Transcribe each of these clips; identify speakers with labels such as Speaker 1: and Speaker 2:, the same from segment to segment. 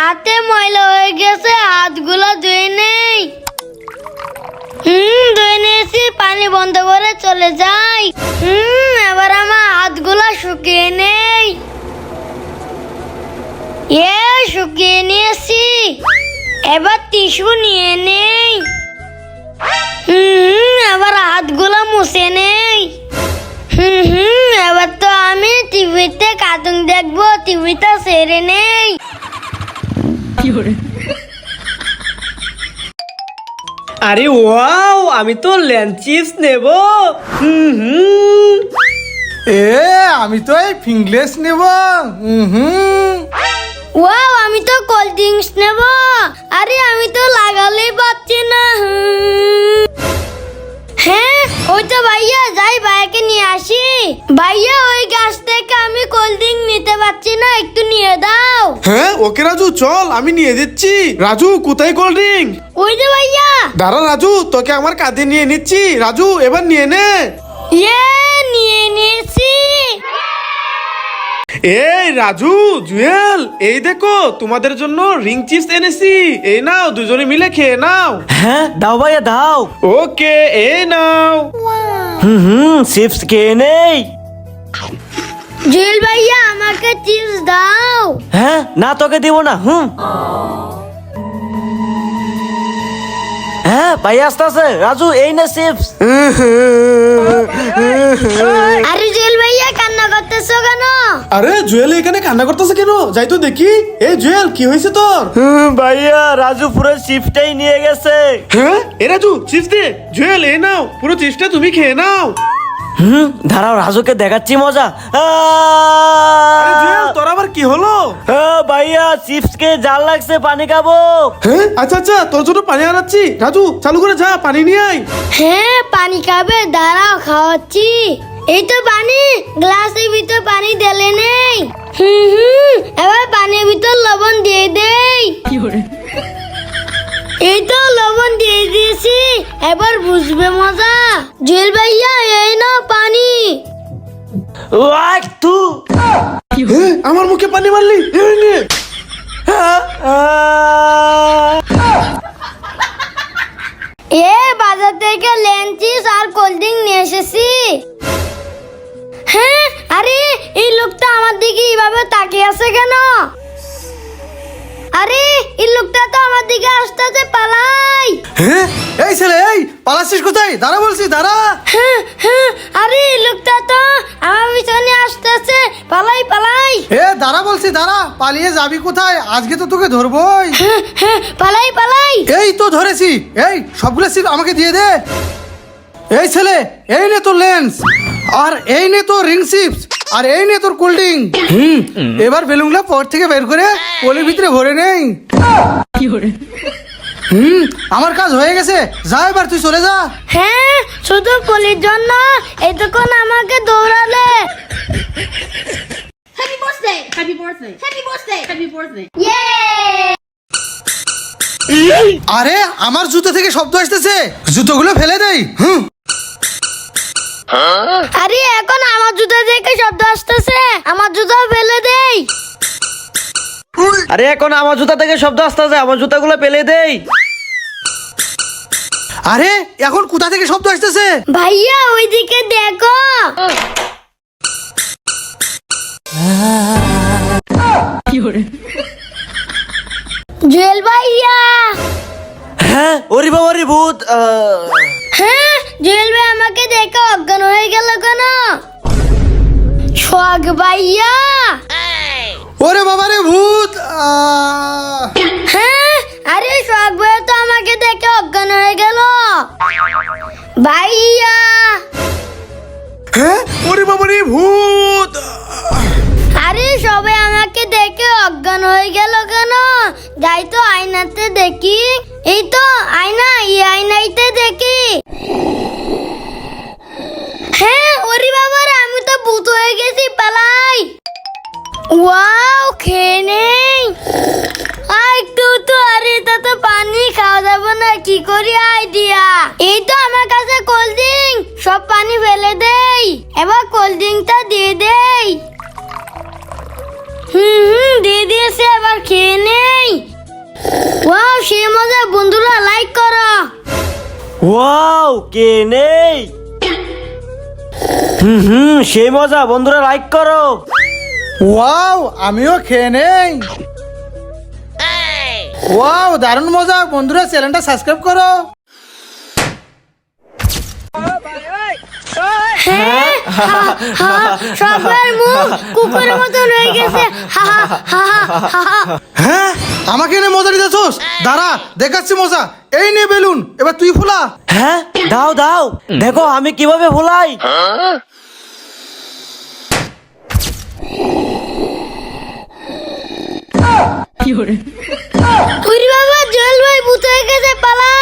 Speaker 1: হাতে ময়লা হয়ে গেছে, হাতগুলো ধুয়ে নেই। হুম, ধুয়ে নিয়েছি, পানি বন্ধ করে চলে যাই। হুম, এবার আমার হাতগুলো শুকিয়ে নেই। এ, শুকিয়ে নিয়েছি। এবার টিস্যু নিয়ে নেই। হুম, এবার হাতগুলো মুছে নেই। হুম হুম, এবার তো আমি টিভিতে কার্টুন দেখব, টিভিটা সেরে নেই।
Speaker 2: আরে ওয়াও আমি তো ল্যান্ড চিপস নেব। হুম হুম
Speaker 3: এ আমি তো এই ফিংলেস নেব। হুম
Speaker 1: ওয়াও আমি তো কোল্ড ড্রিঙ্কস নেব। আরে আমি তো লাগালেই পাচ্ছি না। হ্যাঁ ওই তো ভাইয়া যাই ভাইয়াকে নিয়ে আসি। ভাইয়া ওই গাছ থেকে আমি কোল্ড একটু নিয়ে দাও।
Speaker 3: হ্যাঁ ওকে রাজু চল আমি নিয়ে দিচ্ছি। রাজু কোথায় কোল্ড ড্রিঙ্ক?
Speaker 1: ওই যে ভাইয়া।
Speaker 3: দাঁড়া রাজু তোকে আমার কাঁধে নিয়ে নিচ্ছি। রাজু এবার নিয়ে নে।
Speaker 1: ইয়ে নিয়ে নিয়েছি।
Speaker 3: এই রাজু জুয়েল এই দেখো তোমাদের জন্য রিং চিপস এনেছি। এই নাও দুজনে মিলে খেয়ে নাও।
Speaker 2: হ্যাঁ দাও ভাইয়া দাও।
Speaker 3: ওকে এই নাও।
Speaker 2: হুম হুম চিপস খেয়ে নেই।
Speaker 1: জুয়েল ভাইয়া আমাকে চিপস দাও।
Speaker 2: হ্যাঁ না তোকে দিব না হুম। হ্যাঁ আস্তে রাজু এই না চিপস
Speaker 1: আরে জুয়েল ভাইয়া কান্না করতেছো কেন?
Speaker 3: আরে জুয়েল এখানে কান্না করতেছে কেন? যাই তো দেখি। এই জুয়েল কি হয়েছে তোর?
Speaker 2: ভাইয়া রাজু পুরো চিপসটাই নিয়ে গেছে।
Speaker 3: হ্যাঁ? এ রাজু চিপস দে। জুয়েল এই নাও। পুরো চিপসটা তুমি খেয়ে নাও।
Speaker 2: হুম দাঁড়াও রাজুকে দেখাচ্ছি মজা।
Speaker 3: আরে তোর আবার কি হলো?
Speaker 2: ভাইয়া চিপস কে জাল লাগছে পানি খাব।
Speaker 3: হ্যাঁ আচ্ছা আচ্ছা তোর জন্য পানি আনাচ্ছি। রাজু চালু করে যা পানি নিয়ে আয়।
Speaker 1: হ্যাঁ পানি খাবে দাঁড়াও খাওয়াচ্ছি। এই তো পানি গ্লাসের ভিতর পানি ঢেলে নেই। হুম হুম এবার পানির ভিতর লবণ দিয়ে দেই। এই তো লবণ দিয়ে দিয়েছি এবার বুঝবে মজা। জুয়েল ভাইয়া এই না পানি।
Speaker 3: হ্যাঁ, আমার মুখে পানি মারলি?
Speaker 1: হ্যাঁ এই
Speaker 3: ছেলে এই পালাচ্ছিস কোথায়? দাঁড়া বলছি দাঁড়া।
Speaker 1: হ্যাঁ হ্যাঁ আরে লোকটা তো আমার পিছনে আসতেছে। পালাই পালাই।
Speaker 3: এ দাঁড়া বলছি দাঁড়া। পালিয়ে যাবি কোথায়? আজকে তো তোকে ধরবই।
Speaker 1: হ্যাঁ হ্যাঁ পালাই পালাই।
Speaker 3: এই তো ধরেছি। এই সবগুলো সিপ আমাকে দিয়ে দে। এই ছেলে এই নে তোর লেন্স। আর এই নে তোর রিং চিপস আর এই নে তোর কোল্ড ড্রিঙ্ক হুম এবার বেলুনগুলো পর থেকে বের করে কোলের ভিতরে ভরে নেই। হুম আমার কাজ হয়ে গেছে। যা এবার তুই চলে যা।
Speaker 1: হ্যাঁ শুধু পলির জন্য। এতক্ষণ আমাকে দৌড়ালে।
Speaker 4: Happy birthday! Happy birthday! Happy birthday! Happy birthday!
Speaker 3: আরে আমার জুতো থেকে শব্দ আসতেছে। জুতোগুলো ফেলে দেই। হুম।
Speaker 1: আরে এখন আমার জুতো থেকে শব্দ আসতেছে। আমার জুতো ফেলে দেই।
Speaker 2: আরে এখন আমার জুতা থেকে শব্দ আসতেছে আমার জুতাগুলো পেলে দেই।
Speaker 3: আরে এখন কোথা থেকে শব্দ আসতেছে?
Speaker 1: ভাইয়া ওইদিকে দেখো। জুয়েল ভাইয়া।
Speaker 2: হ্যাঁ ওরি বাবা রে ভূত
Speaker 1: হ্যাঁ জুয়েল ভাই আমাকে দেখে অজ্ঞান হয়ে গেল কেন? সোহাগ ভাইয়া।
Speaker 3: ওরে বাবা রে ভূত!
Speaker 1: হ্যাঁ আরে সোহাগ ভাইয়া তো আমাকে দেখে অজ্ঞান হয়ে গেল। ভাইয়া!
Speaker 3: হ্যাঁ? ওরে বাবা রে ভূত!
Speaker 1: আরে সবাই আমাকে দেখে অজ্ঞান হয়ে গেল কেন? যাই তো আয়নাতে দেখি। এই তো আয়না এই আয়নাইতে দেখি। হ্যাঁ ওরে বাবার আমি তো ভূত হয়ে গেছি পালাই। ওয়াও খেয়ে নেই আয় একটু তো আরে এটা তো পানি খাওয়া যাবে না কি করি আইডিয়া এই তো আমার কাছে কোল্ড ড্রিঙ্ক সব পানি ফেলে দেই। এবার কোল্ড ড্রিঙ্কটা দিয়ে দেই। হুম হুম দিয়ে দিয়েছে এবার খেয়ে নেই। সেই মজা। বন্ধুরা লাইক করো।
Speaker 5: ওয়াও কে নেই? হুম হুম সেই মজা। বন্ধুরা লাইক করো।
Speaker 3: ওয়াও আমিও খেয়ে নেই। ওয়াও দারুণ মজা। বন্ধুরা চ্যানেলটা সাবস্ক্রাইব করো।
Speaker 1: হ্যাঁ? হা, হা, সবার মুখ কুকুরের মতন হয়ে গেছে। হা হা হা হা হা
Speaker 3: হ্যাঁ? আমাকে এনে মজা দিতেছোস দাঁড়া দেখাচ্ছি মজা। এই নে বেলুন এবার তুই ফুলা।
Speaker 5: হ্যাঁ? দাও দাও। দেখো আমি কীভাবে ভোলাই
Speaker 1: বাবা জল ভাই ভূত হয়ে গেছে পালা।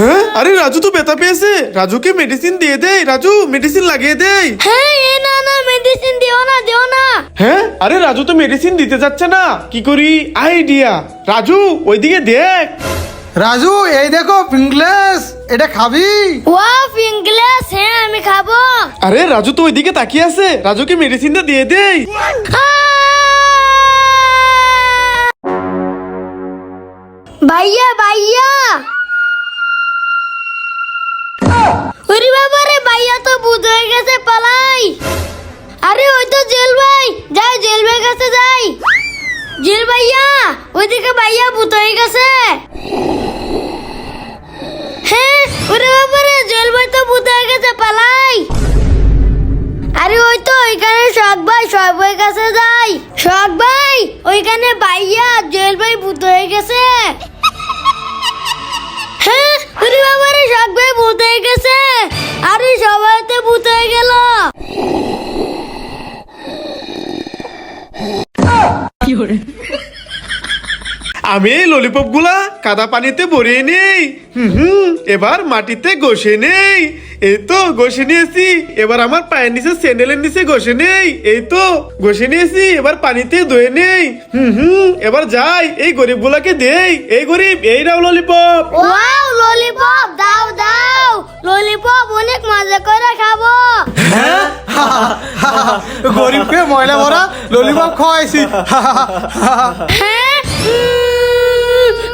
Speaker 6: হ্যাঁ? আরে রাজু তো ব্যথা পেয়েছে। রাজুকে মেডিসিন দিয়ে দেই। রাজু মেডিসিন লাগিয়ে দেই।
Speaker 1: হ্যাঁ এ না না মেডিসিন দিও না দিও না।
Speaker 6: হ্যাঁ? আরে রাজু তো মেডিসিন দিতে যাচ্ছে না। কি করি? আইডিয়া রাজু ওইদিকে দেখ।
Speaker 3: রাজু এই দেখো পিঙ্কলেস এটা খাবি?
Speaker 1: ওয়াও পিঙ্কলেস হ্যাঁ আমি খাব।
Speaker 6: আরে রাজু তো ওইদিকে তাকিয়ে আছে। রাজুকে মেডিসিনটা দিয়ে দেই।
Speaker 1: আ! ভাইয়া ভাইয়া। ওরে বাবা রে, ভাইয়া তো ভূত হয়ে গেছে, পালাই। আরে, ওই তো জেল ভাই। যাই জেল ভাই কাছে যাই। জেল ভাইয়া, ওইদিকে ভাইয়া ভূত হয়ে গেছে। হ্যাঁ ওরে বাবা রে, জেল ভাই তো ভূত হয়ে গেছে, পালাই। আরে, ওই তো ওইখানে শখ ভাই শখ ভাই কাছে যাই। শখ ভাই, ওইখানে ভাইয়া, জেল ভাই ভূত হয়ে গেছে। ভূত হয়ে গেছে। আরে সবাই তো ভূত গেল।
Speaker 6: আমি এই ললিপপগুলা কাদা পানিতে ভরিয়ে নেই। হুম হুম এবার মাটিতে ঘষে নেই। এই তো ঘষে নিয়েছি। এবার আমার পায়ের নিচে স্যান্ডেলের নিচে ঘষে নেই। এই তো ঘষে নিয়েছি এবার পানিতে ধুয়ে নেই। হুম হুম এবার যাই এই গরিব গুলাকে দেই। এই গরিব এই নাও ললিপপ
Speaker 1: ওয়াও ললিপপ দাও দাও। ললিপপ অনেক মজা করে খাব।
Speaker 3: গরিবকে ময়লা ভরা ললিপপ খাওয়াইছি।
Speaker 1: হ্যাঁ?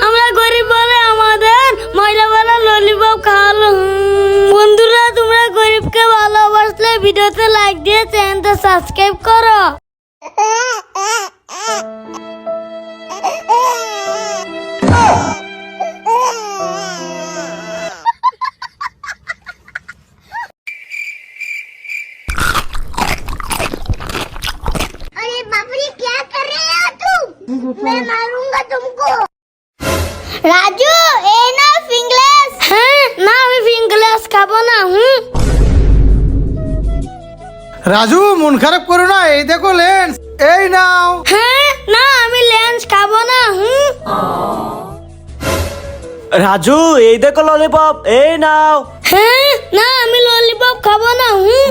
Speaker 1: আমরা গরিব বলে আমাদের মহিলা বলে ললিপপ খাওয়ালো। বন্ধুরা তোমরা গরিবকে ভালোবাসলে ভিডিওতে লাইক দিয়ে চ্যানেলটা সাবস্ক্রাইব করো। अरे হুম।
Speaker 3: রাজু মন খারাপ করো না এই দেখো লেন্স এই নাও।
Speaker 1: হ্যাঁ না আমি লেন্স খাব না হুম।
Speaker 5: রাজু এই দেখো ললিপপ এই নাও।
Speaker 1: হ্যাঁ না আমি ললিপপ খাব না হুম।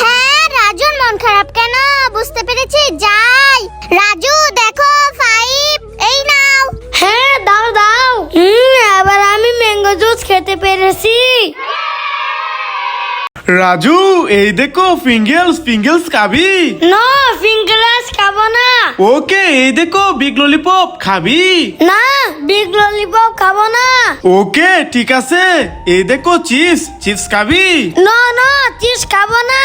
Speaker 1: হ্যাঁ রাজুর মন খারাপ কেন? বুঝতে পেরেছি যাই। রাজু দেখো ফাইভ এই নাও হ্যাঁ দাও দাও হুম এবার আমি ম্যাঙ্গো জুস খেতে পেরেছি
Speaker 6: রাজু এই দেখো ফিঙ্গেলস ফিঙ্গেলস খাবি?
Speaker 1: না ফিঙ্গারাস খাব না।
Speaker 6: ওকে এই দেখো বিগ ললিপপ খাবি?
Speaker 1: না বিগ ললিপপ খাব না।
Speaker 6: ওকে ঠিক আছে। এই দেখো চিপস চিপস খাবি?
Speaker 1: না না চিজ খাব না।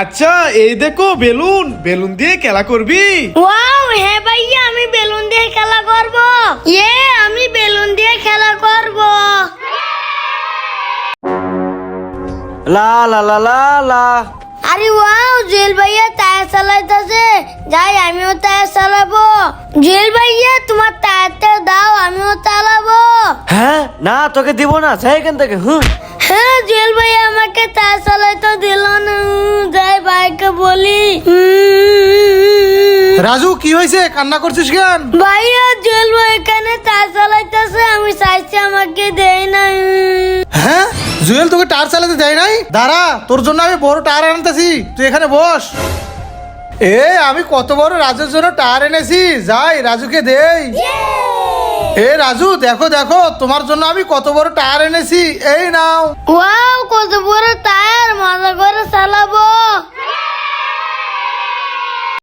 Speaker 6: আচ্ছা এই দেখো বেলুন বেলুন দিয়ে খেলা করবি?
Speaker 1: ওয়াও হে ভাইয়া আমি বেলুন দিয়ে খেলা করব। ইয়ে
Speaker 5: লা লা লা লা লা।
Speaker 1: আরে ওয়াও জেল ভাইয়া টায়ার চালাইতেছে। যাই আমিও টায়ার চালাবো। জেল ভাইয়া তোমার টায়ারটা দাও আমিও চালাবো।
Speaker 5: হ্যাঁ না তোকে দিব না যাই এখান থেকে হুম।
Speaker 1: হ্যাঁ জেল ভাইয়া আমাকে টায়ার চালাইতে দিল না। যাই ভাইকে বলি।
Speaker 3: রাজু কি হয়েছে? কান্না করছিস কেন?
Speaker 1: ভাইয়া জেল ভাই এখানে টায়ার চালাইতেছে আমি চাইছি আমাকে দেয় না
Speaker 3: হ্যাঁ? জুয়েল তোকে টায়ার চালাতে দেয় নাই? দাঁড়া তোর জন্য আমি বড় টায়ার আনতেছি। তুই এখানে বস। এ আমি কত বড় রাজুর জন্য টায়ার এনেছি। যাই রাজুকে দেই। এ রাজু, দেখো দেখো, তোমার জন্য আমি কত বড় টায়ার এনেছি। এই নাও।
Speaker 1: ওয়াও, কত বড় টায়ার মজা করে চালাবো।